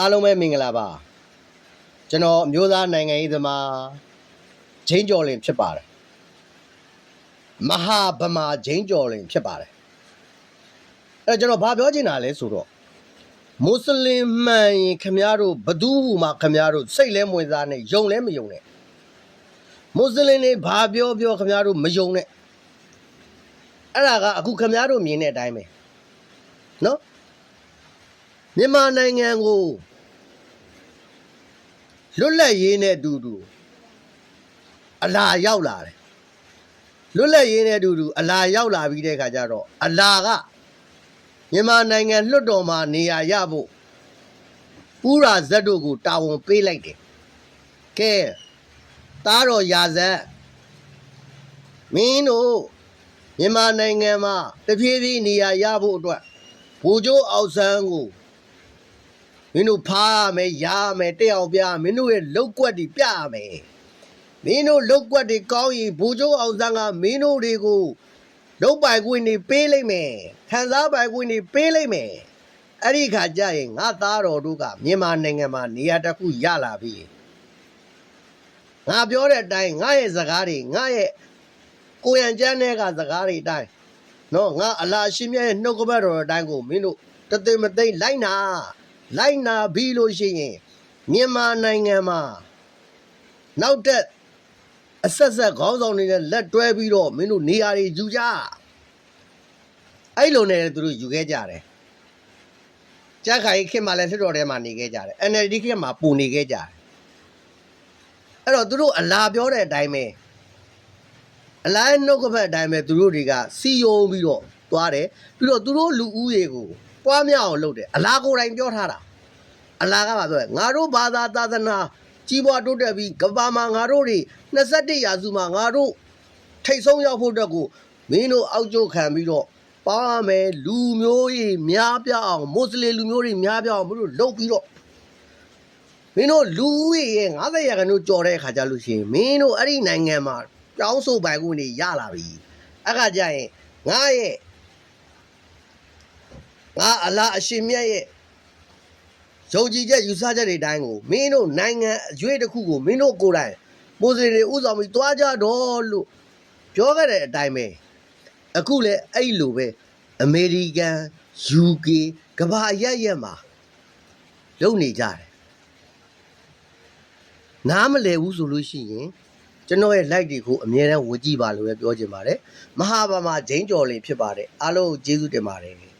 အားလုံးပဲမင်္ဂလာပါကျွန်တော်အမျိုးသားနိုင်ငံရေးသမားဂျင်းကျော်လင်ဖြစ်ပါတယ်မဟာဗမာဂျင်းကျော်လင်ဖြစ်ပါတယ်အဲ့တော့ကျွန်တော်ဘာပြောချင်တာလဲဆိုတော့မွတ်စလင်မှန်ရင်ခမည်းတော်ဘသူမှခမည်းတော်စိတ်လဲမဝင်စားနဲ့ယုံလဲမယုံနဲ့မွတ်စလင်တွေဘာပြောပြောခမည်းတော်မယုံနဲ့အဲ့ဒါကအခုခမည်းတော်မြင်တဲ့အတိုင်းပဲနော် မြန်မာနိုင်ငံကိုလွတ်လပ်ရေးနဲ့အတူတူအလာရောက်လာတယ်လွတ်လပ်ရေးနဲ့အတူတူအလာရောက်လာပြီးတဲ့အခါကျတော့အလာကမြန်မာနိုင်ငံလွတ်တော်မှာနေရာရဖို့ပူရာဇက်တို့ကိုတာဝန်ပေးလိုက်တယ်ကဲတားတော်ရာဇက်မင်းတို့မြန်မာနိုင်ငံမှာတဖြည်းဖြည်းနေရာရဖို့အတွက်ဘူကျိုးအောင်ဆန်းကို မင်းတို့ဖားရမယ်ရရမယ်တက်အောင်ပြရမယ်မင်းတို့ရဲ့လောက်ကွက်တွေပြရမယ်မင်းတို့လောက်ကွက်တွေကောင်းရင်ဘူကျိုးအောင်ဆန်းကမင်းတို့တွေကိုလောက်ပိုင်ခွင့်တွေပေးလိုက်မယ်ခံစားပိုင်ခွင့်တွေပေးလိုက်မယ်အဲ့ဒီခါကျရင်ငါသားတော်တို့ကမြန်မာနိုင်ငံမှာနေရာတစ်ခုရလာပြီငါပြောတဲ့အတိုင်းငါရဲ့စကားတွေငါရဲ့ကိုရံကျန်းတဲ့ကစကားတွေအတိုင်းနော်ငါအလာရှင်မြတ်ရဲ့နှုတ်ကပတ်တော်အတိုင်းကိုမင်းတို့တသိမသိမ့်လိုက်နာ လိုက်နာပြီးလို့ရှိရင်မြန်မာနိုင်ငံမှာနောက်တက်အဆက်ဆက်ခေါင်းဆောင်တွေနဲ့လက်တွဲပြီးတော့မင်းတို့နေရာတွေယူကြအဲ့လိုနဲ့သူတို့ယူခဲ့ကြတယ်ကြက်ခိုင်ခင်မှာလည်းလွှတ်တော်ထဲမှာနေခဲ့ကြတယ် NLD ခင်မှာပူနေခဲ့ကြတယ်အဲ့တော့သူတို့အလာပြောတဲ့အတိုင်းပဲအလိုင်းနှုတ်ကပတ်အတိုင်းပဲသူတို့တွေကစီယုံပြီးတော့သွားတယ်ပြီးတော့သူတို့လူဦးရေကို ပွားများအောင်လုပ်တယ်အလာကိုယ်တိုင်ပြောထားတာအလာကပါပြောတယ်ငါတို့ဘာသာသာသနာကြီးပွားတိုးတက်ပြီးကမ္ဘာမှာငါတို့တွေ21ရာစုမှာငါတို့ထိတ်ဆုံးရောက်ဖို့အတွက်ကိုမင်းတို့အောက်ကျခံပြီးတော့ပါမယ်လူမျိုးကြီးများပြားအောင်မွတ်စလင်လူမျိုးတွေများပြားအောင်မင်းတို့လုပ်ပြီးတော့မင်းတို့လူဦးရေရဲ့90ရာခိုင်နှုန်းကျော်တဲ့အခါကျလို့ရှိရင်မင်းတို့အဲ့ဒီနိုင်ငံမှာတောင်းဆိုပိုင်ခွင့်တွေရလာပြီအဲ့ခါကျရင်ငါရဲ့ ငါအလားအရှင်မြတ်ရဲ့ယုံကြည်ချက်ယူဆချက်တွေတိုင်းကိုမင်းတို့နိုင်ငံအရွေးတစ်ခုကိုမင်းတို့ကိုယ်တိုင်မိုးစင်တွေဥဆောင်ပြီးတွားကြတော့လို့ပြောခဲ့တဲ့အတိုင်းပဲအခုလည်းအဲ့လိုပဲအမေရိကန် UK ကမ္ဘာအရက်ရက်မှာလုပ်နေကြတယ်နားမလည်ဘူးဆိုလို့ရှိရင်ကျွန်တော်ရဲ့ like တွေကိုအမြဲတမ်းဝကြည့်ပါလို့ပဲပြောချင်ပါတယ်မဟာဗမာဂျိန်းကျော်လင်ဖြစ်ပါတယ်အားလုံးကိုကျေးဇူးတင်ပါတယ်